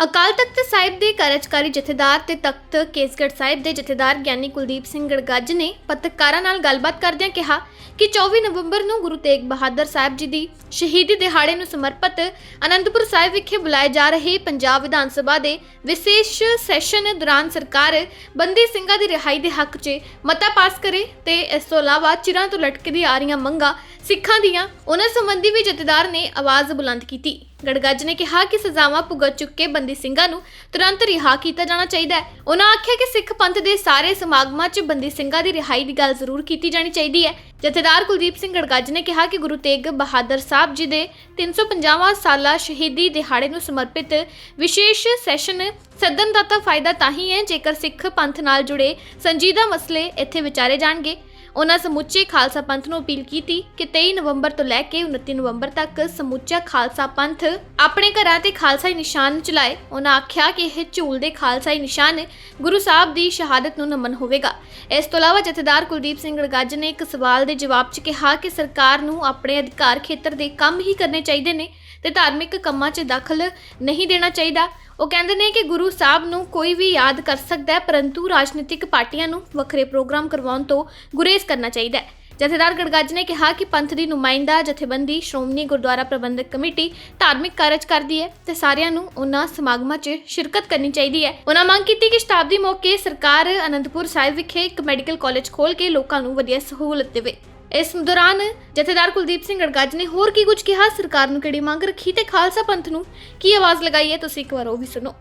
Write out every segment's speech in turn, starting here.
ਅਕਾਲ ਤਖਤ ਸਾਹਿਬ ਦੇ ਕਾਰਜਕਾਰੀ ਜਥੇਦਾਰ ਤੇ ਤਖਤ ਕੇਸਗੜ੍ਹ ਸਾਹਿਬ ਦੇ ਜਥੇਦਾਰ ਗਿਆਨੀ ਕੁਲਦੀਪ ਸਿੰਘ ਗੜਗੱਜ ਨੇ ਪੱਤਰਕਾਰਾਂ ਨਾਲ ਗੱਲਬਾਤ ਕਰਦਿਆਂ ਕਿਹਾ ਕਿ 24 ਨਵੰਬਰ ਨੂੰ ਗੁਰੂ ਤੇਗ ਬਹਾਦਰ ਸਾਹਿਬ ਜੀ ਦੀ ਸ਼ਹੀਦੀ ਦਿਹਾੜੇ ਨੂੰ ਸਮਰਪਿਤ ਅਨੰਦਪੁਰ ਸਾਹਿਬ ਵਿਖੇ ਬੁਲਾਏ ਜਾ ਰਹੇ ਪੰਜਾਬ ਵਿਧਾਨ ਸਭਾ ਦੇ ਵਿਸ਼ੇਸ਼ ਸੈਸ਼ਨ ਦੌਰਾਨ ਸਰਕਾਰ ਬੰਦੀ ਸਿੰਘਾਂ ਦੀ ਰਿਹਾਈ ਦੇ ਹੱਕ 'ਚ ਮਤਾ ਪਾਸ ਕਰੇ ਤੇ ਇਸ ਤੋਂ ਇਲਾਵਾ ਚਿਰਾਂ ਤੋਂ ਲਟਕਦੀ ਆ ਰਹੀਆਂ ਮੰਗਾਂ ਸਿੱਖਾਂ ਦੀਆਂ, ਉਹਨਾਂ ਸੰਬੰਧੀ ਵੀ ਜਥੇਦਾਰ ਨੇ ਆਵਾਜ਼ ਬੁਲੰਦ ਕੀਤੀ। ਗੜਗੱਜ ਨੇ ਕਿਹਾ ਕਿ ਸਜ਼ਾਵਾਂ ਭੁਗਤ ਚੁੱਕੇ ਬੰਦੀ ਸਿੰਘਾਂ ਨੂੰ ਤੁਰੰਤ ਰਿਹਾ ਕੀਤਾ ਜਾਣਾ ਚਾਹੀਦਾ ਹੈ। ਉਹਨਾਂ ਆਖਿਆ ਕਿ ਸਿੱਖ ਪੰਥ ਦੇ ਸਾਰੇ ਸਮਾਗਮਾਂ 'ਚ ਬੰਦੀ ਸਿੰਘਾਂ ਦੀ ਰਿਹਾਈ ਦੀ ਗੱਲ ਜ਼ਰੂਰ ਕੀਤੀ ਜਾਣੀ ਚਾਹੀਦੀ ਹੈ। ਜਥੇਦਾਰ ਕੁਲਦੀਪ ਸਿੰਘ ਗੜਗੱਜ ਨੇ ਕਿਹਾ ਕਿ ਗੁਰੂ ਤੇਗ ਬਹਾਦਰ ਸਾਹਿਬ ਜੀ ਦੇ 350ਵਾਂ ਸਾਲਾ ਸ਼ਹੀਦੀ ਦਿਹਾੜੇ ਨੂੰ ਸਮਰਪਿਤ ਵਿਸ਼ੇਸ਼ ਸੈਸ਼ਨ ਸਦਨ ਦਾ ਤਾਂ ਫਾਇਦਾ ਤਾਂ ਹੀ ਹੈ ਜੇਕਰ ਸਿੱਖ ਪੰਥ ਨਾਲ ਜੁੜੇ ਸੰਜੀਦਾ ਮਸਲੇ ਇੱਥੇ ਵਿਚਾਰੇ ਜਾਣਗੇ। ਉਹਨਾਂ ਸਮੁੱਚੇ ਖਾਲਸਾ ਪੰਥ ਨੂੰ ਅਪੀਲ ਕੀਤੀ ਕਿ 23 ਨਵੰਬਰ ਤੋਂ ਲੈ ਕੇ 29 ਨਵੰਬਰ ਤੱਕ ਸਮੁੱਚਾ ਖਾਲਸਾ ਪੰਥ ਆਪਣੇ ਘਰਾਂ ਤੇ ਖਾਲਸਾਈ ਨਿਸ਼ਾਨ ਚਲਾਏ। ਉਹਨਾਂ ਆਖਿਆ ਕਿ ਇਹ ਝੂਲ ਦੇ ਖਾਲਸਾਈ ਨਿਸ਼ਾਨ ਗੁਰੂ ਸਾਹਿਬ ਦੀ ਸ਼ਹਾਦਤ ਨੂੰ ਨਮਨ ਹੋਵੇਗਾ। ਇਸ ਤੋਂ ਇਲਾਵਾ ਜਥੇਦਾਰ ਕੁਲਦੀਪ ਸਿੰਘ ਗੜਗੱਜ ਨੇ ਇੱਕ ਸਵਾਲ ਦੇ ਜਵਾਬ 'ਚ ਕਿਹਾ ਕਿ ਸਰਕਾਰ ਨੂੰ ਆਪਣੇ ਅਧਿਕਾਰ ਖੇਤਰ ਦੇ ਕੰਮ ਹੀ ਕਰਨੇ ਚਾਹੀਦੇ ਨੇ। ਤੇ ਧਾਰਮਿਕ ਕੰਮਾਂ 'ਚ ਦਖਲ ਨਹੀਂ ਦੇਣਾ ਚਾਹੀਦਾ। ਉਹ ਕਹਿੰਦੇ ਨੇ ਕਿ ਗੁਰੂ ਸਾਹਿਬ ਨੂੰ ਕੋਈ ਵੀ ਯਾਦ ਕਰ ਸਕਦਾ ਹੈ, ਪਰੰਤੂ ਰਾਜਨੀਤਿਕ ਪਾਰਟੀਆਂ ਨੂੰ ਵੱਖਰੇ ਪ੍ਰੋਗਰਾਮ ਕਰਵਾਉਣ ਤੋਂ ਗੁਰੇਜ਼ ਕਰਨਾ ਚਾਹੀਦਾ ਹੈ। ਜਥੇਦਾਰ ਗੜਗੱਜ ਨੇ ਕਿਹਾ ਕਿ ਪੰਥ ਦੀ ਨੁਮਾਇੰਦਾ, ਜਥੇਬੰਦੀ, ਸ਼੍ਰੋਮਣੀ ਗੁਰਦੁਆਰਾ ਪ੍ਰਬੰਧਕ ਕਮੇਟੀ ਧਾਰਮਿਕ ਕਾਰਜ ਕਰਦੀ ਹੈ ਤੇ ਸਾਰਿਆਂ ਨੂੰ ਉਹਨਾਂ ਸਮਾਗਮਾਂ 'ਚ ਸ਼ਿਰਕਤ ਕਰਨੀ ਚਾਹੀਦੀ ਹੈ। ਉਹਨਾਂ ਮੰਗ ਕੀਤੀ ਕਿ ਸ਼ਤਾਬਦੀ ਮੌਕੇ ਸਰਕਾਰ ਅਨੰਦਪੁਰ ਸਾਹਿਬ ਵਿਖੇ ਇੱਕ ਮੈਡੀਕਲ ਕਾਲਜ ਖੋਲ੍ਹ ਕੇ ਲੋਕਾਂ ਨੂੰ ਵਧੀਆ ਸਹੂਲਤ ਦੇਵੇ। ਇਸ ਦੌਰਾਨ ਜਥੇਦਾਰ ਕੁਲਦੀਪ ਸਿੰਘ ਗੜਗੱਜ ਨੇ ਹੋਰ ਕੀ ਕੁਝ ਕਿਹਾ? ਸਰਕਾਰ ਨੂੰ ਕਿਹੜੀ ਮੰਗ ਰੱਖੀ ਤੇ ਖਾਲਸਾ ਪੰਥ ਨੂੰ ਕੀ ਆਵਾਜ਼ ਲਗਾਈ ਹੈ? ਤੁਸੀਂ ਇੱਕ ਵਾਰ ਉਹ ਵੀ ਸੁਣੋ।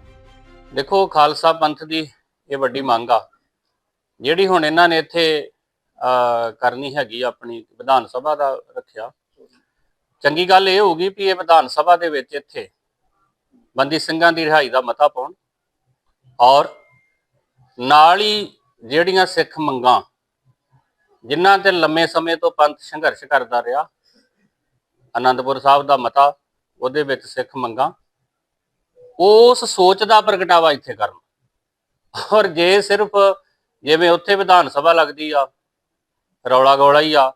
ਦੇਖੋ, ਖਾਲਸਾ ਪੰਥ ਦੀ ਇਹ ਵੱਡੀ ਮੰਗ ਆ। ਜਿਹੜੀ ਹੁਣ ਇਹਨਾਂ ਨੇ ਇੱਥੇ ਕਰਨੀ ਹੈਗੀ ਆਪਣੀ ਵਿਧਾਨ ਸਭਾ ਦਾ ਰੱਖਿਆ। ਚੰਗੀ ਗੱਲ ਇਹ ਹੋਊਗੀ ਵੀ ਇਹ ਵਿਧਾਨ ਸਭਾ ਦੇ ਵਿੱਚ ਇੱਥੇ ਬੰਦੀ ਸਿੰਘਾਂ ਦੀ ਰਿਹਾਈ ਦਾ ਮਤਾ ਪਾਉਣ ਔਰ ਨਾਲ ਹੀ ਜਿਹੜੀਆਂ ਸਿੱਖ ਮੰਗਾਂ ਜਿਨ੍ਹਾਂ ਤੇ ਲੰਮੇ ਸਮੇਂ ਤੋਂ ਪੰਥ ਸੰਘਰਸ਼ ਕਰਦਾ ਰਿਹਾ ਆਨੰਦਪੁਰ ਸਾਹਿਬ ਦਾ ਮਤਾ, ਉਹਦੇ ਵਿੱਚ ਸਿੱਖ ਮੰਗਾਂ, ਉਸ ਸੋਚ ਦਾ ਪ੍ਰਗਟਾਵਾ ਇੱਥੇ ਕਰਨ। ਔਰ ਜੇ ਸਿਰਫ ਜਿਵੇਂ ਉੱਥੇ ਵਿਧਾਨ ਸਭਾ ਲੱਗਦੀ ਆ, ਰੌਲਾ ਗੋਲਾ ਹੀ ਆ,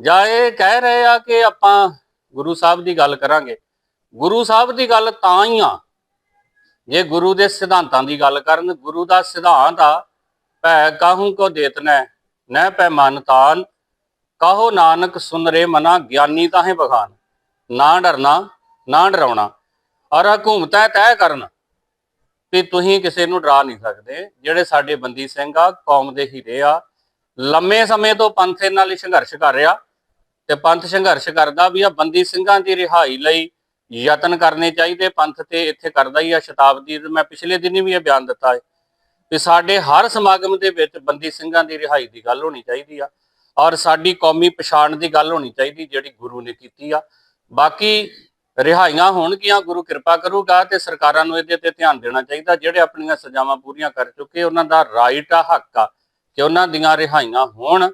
ਜਾਂ ਇਹ ਕਹਿ ਰਹੇ ਆ ਕਿ ਆਪਾਂ ਗੁਰੂ ਸਾਹਿਬ ਦੀ ਗੱਲ ਕਰਾਂਗੇ, ਗੁਰੂ ਸਾਹਿਬ ਦੀ ਗੱਲ ਤਾਂ ਹੀ ਆ, ਜੇ ਗੁਰੂ ਦੇ ਸਿਧਾਂਤਾਂ ਦੀ ਗੱਲ ਕਰਨ, ਗੁਰੂ ਦਾ ਸਿਧਾਂਤ ਆ, ਭੈ ਕਾਹੂ ਕੋ ਦੇਤਨੈ ਨਹਿ ਪੈ ਮਨ ਤਾਨ ਕਹੋ ਨਾਨਕ ਸੁਨ ਰੇ ਮਨਾ ਗਿਆਨੀ ਤਾਹੇ ਬਖਾਨ। ਨਾ ਡਰਨਾ, ਨਾ ਡਰਾਉਣਾ ਔਰ ਹਕੂਮਤਾਂ ਤੈਅ ਕਰਨ। ਵੀ ਤੁਸੀਂ ਕਿਸੇ ਨੂੰ ਡਰਾ ਨਹੀਂ ਸਕਦੇ, ਜਿਹੜੇ ਸਾਡੇ ਬੰਦੀ ਸਿੰਘ ਆ, ਕੌਮ ਦੇ ਹੀਰੇ ਆ। ਲੰਮੇ ਸਮੇਂ ਤੋਂ ਪੰਥ ਇਹਨਾਂ ਲਈ ਸੰਘਰਸ਼ ਕਰ ਰਿਹਾ ਤੇ ਪੰਥ ਸੰਘਰਸ਼ ਕਰਦਾ ਵੀ ਆ ਬੰਦੀ ਸਿੰਘਾਂ ਦੀ ਰਿਹਾਈ ਲਈ ਯਤਨ ਕਰਨੇ ਚਾਹੀਦੇ। ਪੰਥ ਤੇ ਇੱਥੇ ਕਰਦਾ ਹੀ ਆ ਸ਼ਤਾਬਦੀ ਮੈਂ ਪਿਛਲੇ ਦਿਨੀ ਵੀ ਇਹ ਬਿਆਨ ਦਿੱਤਾ ਹੈ। ਕਿ ਸਾਡੇ ਹਰ ਸਮਾਗਮ ਦੇ ਵਿੱਚ ਬੰਦੀ ਸਿੰਘਾਂ ਦੀ ਰਿਹਾਈ ਦੀ ਗੱਲ ਹੋਣੀ ਚਾਹੀਦੀ ਆ, ਔਰ ਸਾਡੀ ਕੌਮੀ ਪਛਾਣ ਦੀ ਗੱਲ ਹੋਣੀ ਚਾਹੀਦੀ ਜਿਹੜੀ ਗੁਰੂ ਨੇ ਕੀਤੀ ਆ। ਬਾਕੀ ਰਿਹਾਈਆਂ ਹੋਣਗੀਆਂ, ਗੁਰੂ ਕਿਰਪਾ ਕਰੂਗਾ ਤੇ ਸਰਕਾਰਾਂ ਨੂੰ ਇਹਦੇ ਤੇ ਧਿਆਨ ਦੇਣਾ ਚਾਹੀਦਾ, ਜਿਹੜੇ ਆਪਣੀਆਂ ਸਜ਼ਾਵਾਂ ਪੂਰੀਆਂ ਕਰ ਚੁੱਕੇ, ਉਹਨਾਂ ਦਾ ਰਾਈਟ ਆ, ਹੱਕ ਆ ਕਿ ਉਹਨਾਂ ਦੀਆਂ ਰਿਹਾਈਆਂ ਹੋਣ,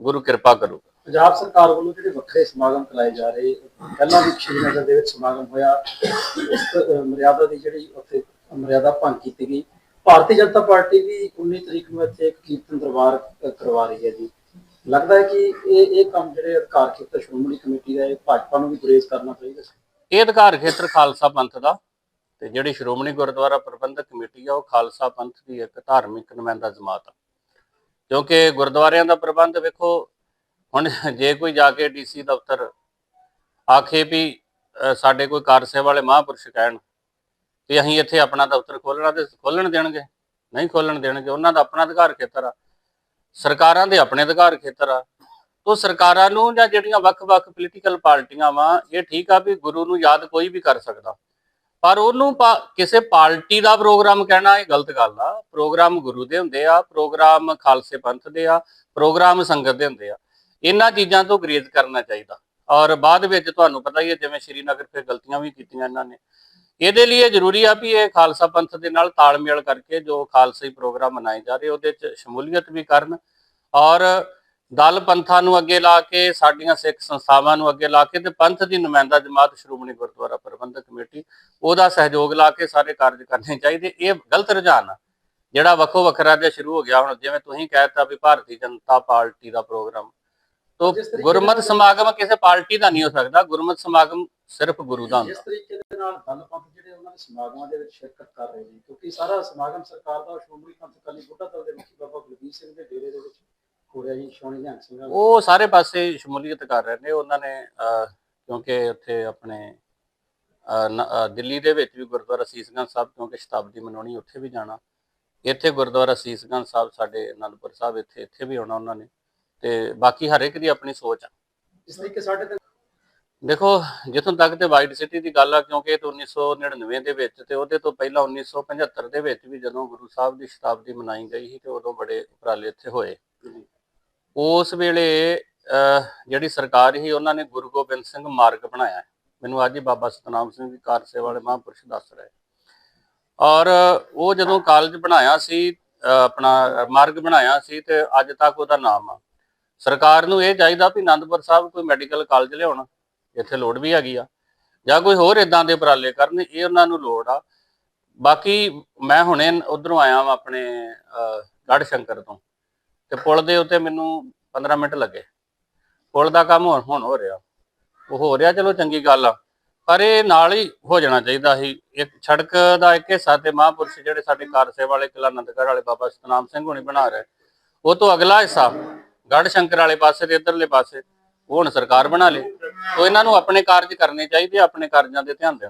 ਗੁਰੂ ਕਿਰਪਾ ਕਰੂਗਾ। ਪੰਜਾਬ ਸਰਕਾਰ ਵੱਲੋਂ ਜਿਹੜੇ ਵੱਖਰੇ ਸਮਾਗਮ ਚਲਾਏ ਜਾ ਰਹੇ, ਪਹਿਲਾਂ ਵੀ ਸ਼੍ਰੀਨਗਰ ਦੇ ਵਿੱਚ ਸਮਾਗਮ ਹੋਇਆ, ਉਸ ਮਰਿਆਦਾ ਦੀ ਜਿਹੜੀ ਉੱਥੇ ਮਰਿਆਦਾ ਭੰਗ ਕੀਤੀ ਗਈ ਭਾਰਤੀ ਜਨਤਾ ਪਾਰਟੀ ਵੀ 19 ਤਰੀਕ ਨੂੰ ਇੱਥੇ ਇੱਕ ਕੀਰਤਨ ਦਰਬਾਰ ਕਰਵਾ ਰਹੀ ਹੈ ਜੀ। ਲੱਗਦਾ ਹੈ ਕਿ ਇਹ ਇਹ ਕੰਮ ਜਿਹੜੇ ਅਧਿਕਾਰ ਖੇਤਰ ਸ਼੍ਰੋਮਣੀ ਕਮੇਟੀ ਦਾ ਇਹ ਭਾਜਪਾ ਨੂੰ ਵੀ ਗੁਰੇਜ਼ ਕਰਨਾ ਚਾਹੀਦਾ ਇਹ ਅਧਿਕਾਰ ਖੇਤਰ ਖਾਲਸਾ ਪੰਥ ਦਾ ਤੇ ਜਿਹੜੀ ਸ਼੍ਰੋਮਣੀ ਗੁਰਦੁਆਰਾ ਪ੍ਰਬੰਧਕ ਕਮੇਟੀ ਆ, ਉਹ ਖਾਲਸਾ ਪੰਥ ਦੀ ਇੱਕ ਧਾਰਮਿਕ ਨੁਮਾਇੰਦਾ ਜਮਾਤ ਆ। ਕਿਉਂਕਿ ਗੁਰਦੁਆਰਿਆਂ ਦਾ ਪ੍ਰਬੰਧ ਵੇਖੋ, ਹੁਣ ਜੇ ਕੋਈ ਜਾ ਕੇ ਡੀਸੀ ਦਫ਼ਤਰ ਆਖੇ ਵੀ ਸਾਡੇ ਕੋਈ ਕਾਰ ਸੇਵਾ ਵਾਲੇ ਮਹਾਂਪੁਰਸ਼ ਕਹਿਣ ਵੀ ਅਸੀਂ ਇੱਥੇ ਆਪਣਾ ਦਫ਼ਤਰ ਖੋਲਣਾ ਤੇ ਖੋਲਣ ਦੇਣਗੇ, ਨਹੀਂ ਖੋਲਣ ਦੇਣਗੇ, ਉਹਨਾਂ ਦਾ ਆਪਣਾ ਅਧਿਕਾਰ ਖੇਤਰ ਆ। ਸਰਕਾਰਾਂ ਦੇ ਆਪਣੇ ਅਧਿਕਾਰ ਖੇਤਰ ਆ। ਤੋ ਸਰਕਾਰਾਂ ਨੂੰ ਜਾਂ ਜਿਹੜੀਆਂ ਵੱਖ-ਵੱਖ ਪੋਲੀਟੀਕਲ ਪਾਰਟੀਆਂ ਵਾ, ਇਹ ਠੀਕ ਆ ਵੀ ਗੁਰੂ ਨੂੰ ਯਾਦ ਕੋਈ ਵੀ ਕਰ ਸਕਦਾ। ਪਰ ਉਹਨੂੰ ਕਿਸੇ ਪਾਰਟੀ ਦਾ ਪ੍ਰੋਗਰਾਮ ਕਹਿਣਾ ਇਹ ਗਲਤ ਗੱਲ ਆ। ਪ੍ਰੋਗਰਾਮ ਗੁਰੂ ਦੇ ਹੁੰਦੇ ਆ, ਪ੍ਰੋਗਰਾਮ ਖਾਲਸੇ ਪੰਥ ਦੇ ਆ, ਪ੍ਰੋਗਰਾਮ ਸੰਗਤ ਦੇ ਹੁੰਦੇ ਆ। ਇਹਨਾਂ ਚੀਜ਼ਾਂ ਤੋਂ ਗਰੇਜ਼ ਕਰਨਾ ਚਾਹੀਦਾ। ਔਰ ਬਾਅਦ ਵਿੱਚ ਤੁਹਾਨੂੰ ਪਤਾ ਹੀ ਹੈ ਜਿਵੇਂ ਸ਼੍ਰੀਨਗਰ ਫਿਰ ਗਲਤੀਆਂ ਵੀ ਕੀਤੀਆਂ ਇਹਨਾਂ ਨੇ। ਇਹਦੇ ਲਈ ਇਹ ਜ਼ਰੂਰੀ ਆ ਵੀ ਇਹ ਖਾਲਸਾ ਪੰਥ ਦੇ ਨਾਲ ਤਾਲਮੇਲ ਕਰਕੇ ਜੋ ਖਾਲਸਾਈ ਪ੍ਰੋਗਰਾਮ ਮਨਾਏ ਜਾ ਰਹੇ ਉਹਦੇ 'ਚ ਸ਼ਮੂਲੀਅਤ ਵੀ ਕਰਨ ਔਰ ਦਲ ਪੰਥਾਂ ਨੂੰ ਅੱਗੇ ਲਾ ਕੇ ਸਾਡੀਆਂ ਸਿੱਖ ਸੰਸਥਾਵਾਂ ਨੂੰ ਅੱਗੇ ਲਾ ਕੇ ਤੇ ਪੰਥ ਦੀ ਨੁਮਾਇੰਦਾ ਜਮਾਤ ਸ਼੍ਰੋਮਣੀ ਗੁਰਦੁਆਰਾ ਪ੍ਰਬੰਧਕ ਕਮੇਟੀ ਉਹਦਾ ਸਹਿਯੋਗ ਲਾ ਕੇ ਸਾਰੇ ਕਾਰਜ ਕਰਨੇ ਚਾਹੀਦੇ। ਇਹ ਗਲਤ ਰੁਝਾਨ ਆ ਜਿਹੜਾ ਵੱਖੋ ਵੱਖਰਾ ਜਿਹਾ ਸ਼ੁਰੂ ਹੋ ਗਿਆ ਹੁਣ ਜਿਵੇਂ ਤੁਸੀਂ ਕਹਿਤਾ ਵੀ ਭਾਰਤੀ ਜਨਤਾ ਪਾਰਟੀ ਦਾ ਪ੍ਰੋਗਰਾਮ। ਤੋਂ ਗੁਰਮਤ ਸਮਾਗਮ ਕਿਸੇ ਪਾਰਟੀ ਦਾ ਨਹੀਂ ਹੋ ਸਕਦਾ ਗੁਰਮਤ ਸਮਾਗਮ ਸਿਰਫ ਗੁਰੂ ਦਾ। ਹੁੰਦਾ ਤਰੀਕੇ ਦੇ ਨਾਲ ਦਲ ਪੰਥ ਜਿਹੜੇ ਉਹਨਾਂ ਦੇ ਸਮਾਗਮਾਂ ਦੇ ਵਿੱਚ ਸ਼ਿਰਕਤ ਕਰ ਰਹੇ ਨੇ ਕਿਉਂਕਿ ਸਾਰਾ ਸਮਾਗਮ ਸਰਕਾਰ ਦਾ ਸ਼੍ਰੋਮਣੀ ਪੰਥ ਅਕਾਲੀ ਬੁੱਢਾ ਦਲ ਦੇ ਮੁਖੀ ਬਾਬਾ ਬਲਬੀਰ ਸਿੰਘ ਦੇ ਡੇਰੇ ਦੇ ਵਿੱਚ ਹੋ ਰਿਹਾ ਜੀ ਸ਼ੌਣੀ ਨਿਹੰਗ ਸਿੰਘ। ਉਹ ਸਾਰੇ ਪਾਸੇ ਸ਼ਮੂਲੀਅਤ ਕਰ ਰਹੇ ਨੇ। ਉਹਨਾਂ ਨੇ ਕਿਉਂਕਿ ਉੱਥੇ ਆਪਣੇ ਦਿੱਲੀ ਦੇ ਵਿੱਚ ਵੀ ਗੁਰਦੁਆਰਾ ਸੀਸਗੰਜ ਸਾਹਿਬ ਕਿਉਂਕਿ ਸ਼ਤਾਬਦੀ ਮਨਾਉਣੀ ਉੱਥੇ ਵੀ ਜਾਣਾ। ਇੱਥੇ ਗੁਰਦੁਆਰਾ ਸੀਸਗੰਜ ਸਾਹਿਬ ਸਾਡੇ ਅਨੰਦਪੁਰ ਸਾਹਿਬ ਇੱਥੇ ਇੱਥੇ ਵੀ ਆਉਣਾ ਉਹਨਾਂ ਨੇ। ਤੇ ਬਾਕੀ ਹਰ ਇੱਕ ਦੀ ਆਪਣੀ ਸੋਚ ਆ। ਇਸ ਤਰੀਕੇ ਸਾਡੇ ਤੇ ਦੇਖੋ ਜਿੱਥੋਂ ਤੱਕ ਤੇ ਵਾਈਟ ਸਿਟੀ ਦੀ ਗੱਲ ਆ ਕਿਉਂਕਿ ਇਹ ਤਾਂ 1999 ਦੇ ਵਿੱਚ ਤੇ ਉਹਦੇ ਤੋਂ ਪਹਿਲਾਂ 1975 ਦੇ ਵਿੱਚ ਵੀ ਜਦੋਂ ਗੁਰੂ ਸਾਹਿਬ ਦੀ ਸ਼ਤਾਬਦੀ ਮਨਾਈ ਗਈ ਸੀ ਤੇ ਉਦੋਂ ਬੜੇ ਉਪਰਾਲੇ ਇੱਥੇ ਹੋਏ। ਉਸ ਵੇਲੇ ਜਿਹੜੀ ਸਰਕਾਰ ਸੀ ਉਹਨਾਂ ਨੇ ਗੁਰੂ ਗੋਬਿੰਦ ਸਿੰਘ ਮਾਰਗ ਬਣਾਇਆ। ਮੈਨੂੰ ਅੱਜ ਹੀ ਬਾਬਾ ਸਤਨਾਮ ਸਿੰਘ ਜੀ ਕਾਰ ਸੇਵਾ ਵਾਲੇ ਮਹਾਂਪੁਰਸ਼ ਦੱਸ ਰਹੇ। ਔਰ ਉਹ ਜਦੋਂ ਕਾਲਜ ਬਣਾਇਆ ਸੀ ਆਪਣਾ ਮਾਰਗ ਬਣਾਇਆ ਸੀ ਤੇ ਅੱਜ ਤੱਕ ਉਹਦਾ ਨਾਮ ਆ। ਸਰਕਾਰ ਨੂੰ ਇਹ ਚਾਹੀਦਾ ਵੀ ਆਨੰਦਪੁਰ ਸਾਹਿਬ ਕੋਈ ਮੈਡੀਕਲ ਕਾਲਜ ਲਿਆਉਣ। ਇੱਥੇ ਲੋੜ ਵੀ ਹੈਗੀ ਆ। ਜਾਂ ਕੋਈ ਹੋਰ ਇਦਾਂ ਦੇ ਉਪਰਾਲੇ ਕਰਨ ਇਹ ਉਹਨਾਂ ਨੂੰ ਲੋੜ ਆ। ਬਾਕੀ ਮੈਂ ਹੁਣੇ ਉਧਰੋਂ ਆਇਆ ਵਾਂ ਆਪਣੇ ਅਹ, ਸ਼ੰਕਰ ਤੋਂ। ਤੇ ਪੁਲ ਦੇ ਉੱਤੇ ਮੈਨੂੰ 15 ਮਿੰਟ ਲੱਗੇ। ਪੁਲ ਦਾ ਕੰਮ ਹੁਣ ਹੋ ਰਿਹਾ। ਉਹ ਹੋ ਰਿਹਾ ਚਲੋ ਚੰਗੀ ਗੱਲ ਆ। ਪਰ ਇਹ ਨਾਲ ਹੀ ਹੋ ਜਾਣਾ ਚਾਹੀਦਾ ਸੀ। ਇੱਕ ਸੜਕ ਦਾ ਇੱਕ ਹਿੱਸਾ ਤੇ ਮਹਾਂਪੁਰਸ਼ ਜਿਹੜੇ ਸਾਡੇ ਕਾਰ ਸੇਵਾ ਵਾਲੇ ਕਿਲਾ ਆਨੰਦਗੜ੍ਹ ਵਾਲੇ ਬਾਬਾ ਸਤਨਾਮ ਸਿੰਘ ਹੁਣੀ ਬਣਾ ਰਹੇ। ਉਹ ਤੋਂ ਅਗਲਾ ਹਿੱਸਾ ਗੜ ਸ਼ੰਕਰ ਵਾਲੇ ਪਾਸੇ ਤੇ ਇਧਰਲੇ ਪਾਸੇ। ਉਹ ਹੁਣ ਸਰਕਾਰ ਬਣਾ ਲੇ। ਉਹ ਇਹਨਾਂ ਨੂੰ ਆਪਣੇ ਕਾਰਜ ਕਰਨੇ ਚਾਹੀਦੇ ਆਪਣੇ ਕਾਰਜਾਂ ਦੇ ਧਿਆਨ ਦੇਣਾ।